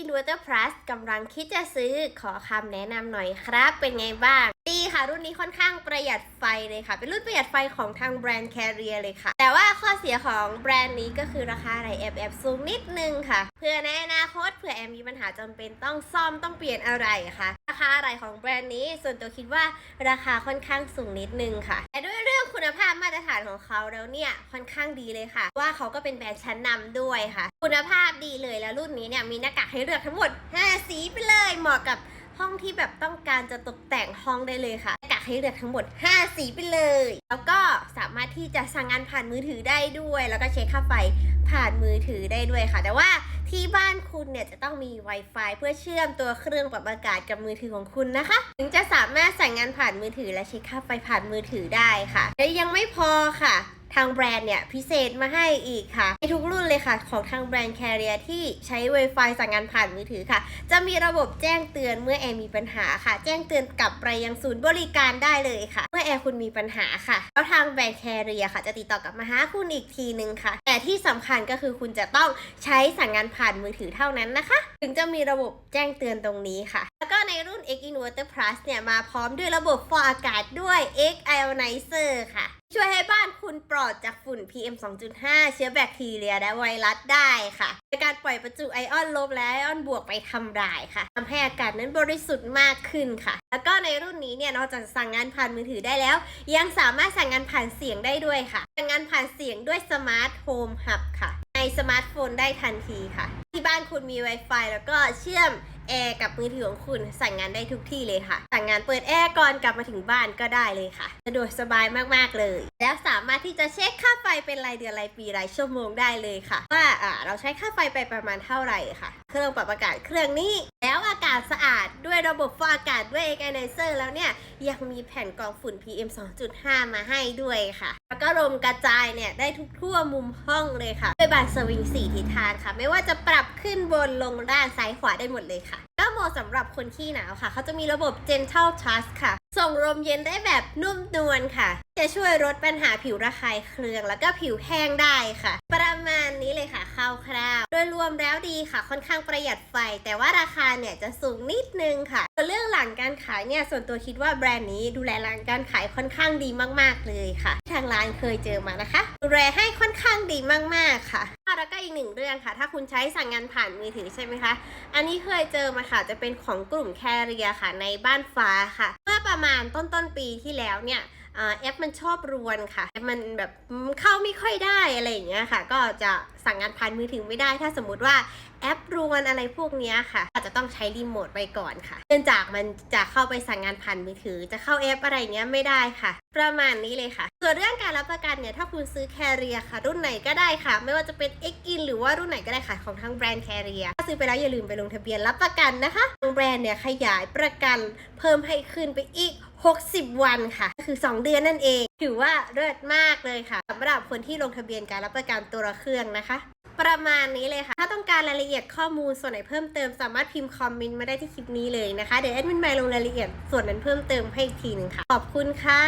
Inverter Plus กำลังคิดจะซื้อขอคำแนะนำหน่อยครับ เป็นไงบ้าง ดีค่ะ รุ่นนี้ค่อนข้างประหยัดไฟเลยค่ะ เป็นรุ่นประหยัดไฟของทางแบรนด์ Carrier เลยค่ะ แต่ว่าข้อเสียของแบรนด์นี้ก็คือราคาอะไรแอบแอบสูงนิดนึงค่ะ เพื่อในอนาคตเผื่อแอมมีปัญหาจำเป็นต้องซ่อมต้องเปลี่ยนอะไรค่ะ ราคาอะไรของแบรนด์นี้ ส่วนตัวคิดว่าราคาค่อนข้างสูงนิดนึงค่ะแต่ด้วย คุณภาพมาตรฐานของเขาแล้วเนี่ยค่อนข้างดีเลยค่ะ ว่าเขาก็เป็นแบรนด์ชั้นนำด้วยค่ะ คุณภาพดีเลยแล้วรุ่นนี้เนี่ยมีหน้ากากให้เลือกทั้งหมด 5 สีไปเลยเหมาะกับห้องที่แบบต้องการจะตกแต่งห้องได้เลยค่ะหน้ากากให้เลือกทั้งหมด 5 สีไปเลย แล้วก็สามารถที่จะสั่งงานผ่านมือถือได้ด้วย แล้วก็เช็คค่าไฟผ่านมือถือได้ด้วยค่ะ แต่ว่า ที่บ้านคุณเนี่ยจะต้องมี Wi-Fi เพื่อเชื่อมตัวเครื่องปรับอากาศกับมือถือของคุณนะคะ ถึงจะสามารถสั่งงานผ่านมือถือและเช็คค่าไฟผ่านมือถือได้ค่ะและยังไม่พอค่ะ ทางแบรนด์เนี่ยพิเศษมาให้อีกค่ะ ในทุกรุ่นเลยค่ะ ของทางแบรนด์ Carrier ที่ใช้ Wi-Fi สั่งงานผ่านมือถือค่ะ จะมีระบบแจ้งเตือนเมื่อแอร์มีปัญหาค่ะ แจ้งเตือนกลับไปยังศูนย์บริการได้เลยค่ะ เมื่อแอร์คุณมีปัญหาค่ะ แล้วทางแบรนด์ Carrier ค่ะ จะติดต่อกลับมาหาคุณอีกทีนึงค่ะ แต่ที่สำคัญก็คือคุณจะต้องใช้สั่งงานผ่านมือถือเท่านั้นนะคะ ถึงจะมีระบบแจ้งเตือนตรงนี้ค่ะ แล้วก็ในรุ่น X Inverter Plus เนี่ยมาพร้อมด้วยระบบฟอกอากาศด้วย X Ionizer ค่ะ ช่วยให้บ้านคุณปลอดจากฝุ่น PM 2.5 เชื้อแบคทีเรียและไวรัสได้ค่ะในการปล่อยประจุไอออนลบและไอออนบวกไปทำลายค่ะทำให้อากาศนั้นบริสุทธิ์มากขึ้นค่ะ แล้วก็ในรุ่นนี้เนี่ยนอกจากสั่งงานผ่านมือถือได้แล้ว ยังสามารถสั่งงานผ่านเสียงได้ด้วยค่ะ สั่งงานผ่านเสียงด้วยสมาร์ทโฮมฮับค่ะ ในสมาร์ทโฟนได้ทันทีค่ะ ที่บ้านคุณมี Wi-Fi แล้วก็เชื่อมแอร์กับมือถือของคุณสั่งงานได้ทุกที่เลยค่ะ สั่งงานเปิดแอร์ก่อนกลับมาถึงบ้านก็ได้เลยค่ะ สะดวกสบายมากๆเลย แล้วสามารถที่จะเช็คค่าไฟเป็นรายเดือนรายปีรายชั่วโมงได้เลยค่ะ ว่าอ่าเราใช้ค่าไฟไปประมาณเท่าไหร่ค่ะ เครื่องปรับอากาศเครื่องนี้ แล้วอากาศสะอาดด้วยระบบฟอกอากาศด้วย e อ i z e r แล้วเนี่ยยังมีแผ่นกรองฝุ่น PM 2.5 มาให้ด้วยค่ะ แล้วก็ลมกระจายเนี่ยได้ทุกทั่วมุมห้องเลยค่ะด้วยบานสวิงสี่ทิศทางค่ะ ไม่ว่าจะปรับขึ้นบนลงล่างซ้ายขวาได้หมดเลยค่ะ มาะสำหรับคนที่หนาวค่ะ เขาจะมีระบบ Gentle Touch ค่ะ ส่งลมเย็นได้แบบนุ่มนวลค่ะ จะช่วยลดปัญหาผิวระคายเคือง แล้วก็ผิวแห้งได้ค่ะ ประมาณนี้เลยค่ะคร่าวๆโดยรวมแล้วดีค่ะ ค่อนข้างประหยัดไฟ แต่ว่าราคาเนี่ยจะสูงนิดนึงค่ะเรื่องหลังการขายเนี่ยส่วนตัวคิดว่าแบรนด์นี้ดูแลหลังการขายค่อนข้างดีมากๆเลยค่ะ ทางร้านเคยเจอมานะคะ ดูแลให้ค่อนข้างดีมากๆค่ะ แล้วก็อีกหนึ่งเรื่องค่ะ ถ้าคุณใช้สั่งงานผ่านมือถือใช่ไหมคะ อันนี้เคยเจอมาค่ะ จะเป็นของกลุ่มแคเรียค่ะในบ้านฟ้าค่ะ เมื่อประมาณต้นต้นปีที่แล้วเนี่ย แอปมันชอบรวนค่ะแอปมันแบบเข้าไม่ค่อยได้อะไรอย่างเงี้ยค่ะ ก็จะสั่งงานผ่านมือถือไม่ได้ ถ้าสมมติว่าแอปรวนอะไรพวกเนี้ยค่ะ อาจจะต้องใช้รีโมทไปก่อนค่ะเนื่องจากมันจะเข้าไปสั่งงานผ่านมือถือ จะเข้าแอปอะไรเงี้ยไม่ได้ค่ะ ประมาณนี้เลยค่ะ ส่วนเรื่องการรับประกันเนี่ยถ้าคุณซื้อแคเรียค่ะ รุ่นไหนก็ได้ค่ะ ไม่ว่าจะเป็น X in หรือว่ารุ่นไหนก็ได้ค่ะของทั้งแบรนด์แคเรียถ้าซื้อไปแล้วอย่าลืมไปลงทะเบียนรับประกันนะคะทางแบรนด์เนี่ยขยายประกันเพิ่มให้ขึ้นไปอีก60 วันค่ะ คือ 2 เดือนนั่นเอง ถือว่าเลิศมากเลยค่ะสำหรับคนที่ลงทะเบียนการรับประกันตัวละเครื่องนะคะ ประมาณนี้เลยค่ะ ถ้าต้องการรายละเอียดข้อมูลส่วนไหนเพิ่มเติมสามารถพิมพ์คอมเมนต์มาได้ที่คลิปนี้เลยนะคะ เดี๋ยวแอดมินไมล์ลงรายละเอียดส่วนนั้นเพิ่มเติมให้อีกทีหนึ่งค่ะ ขอบคุณค่ะ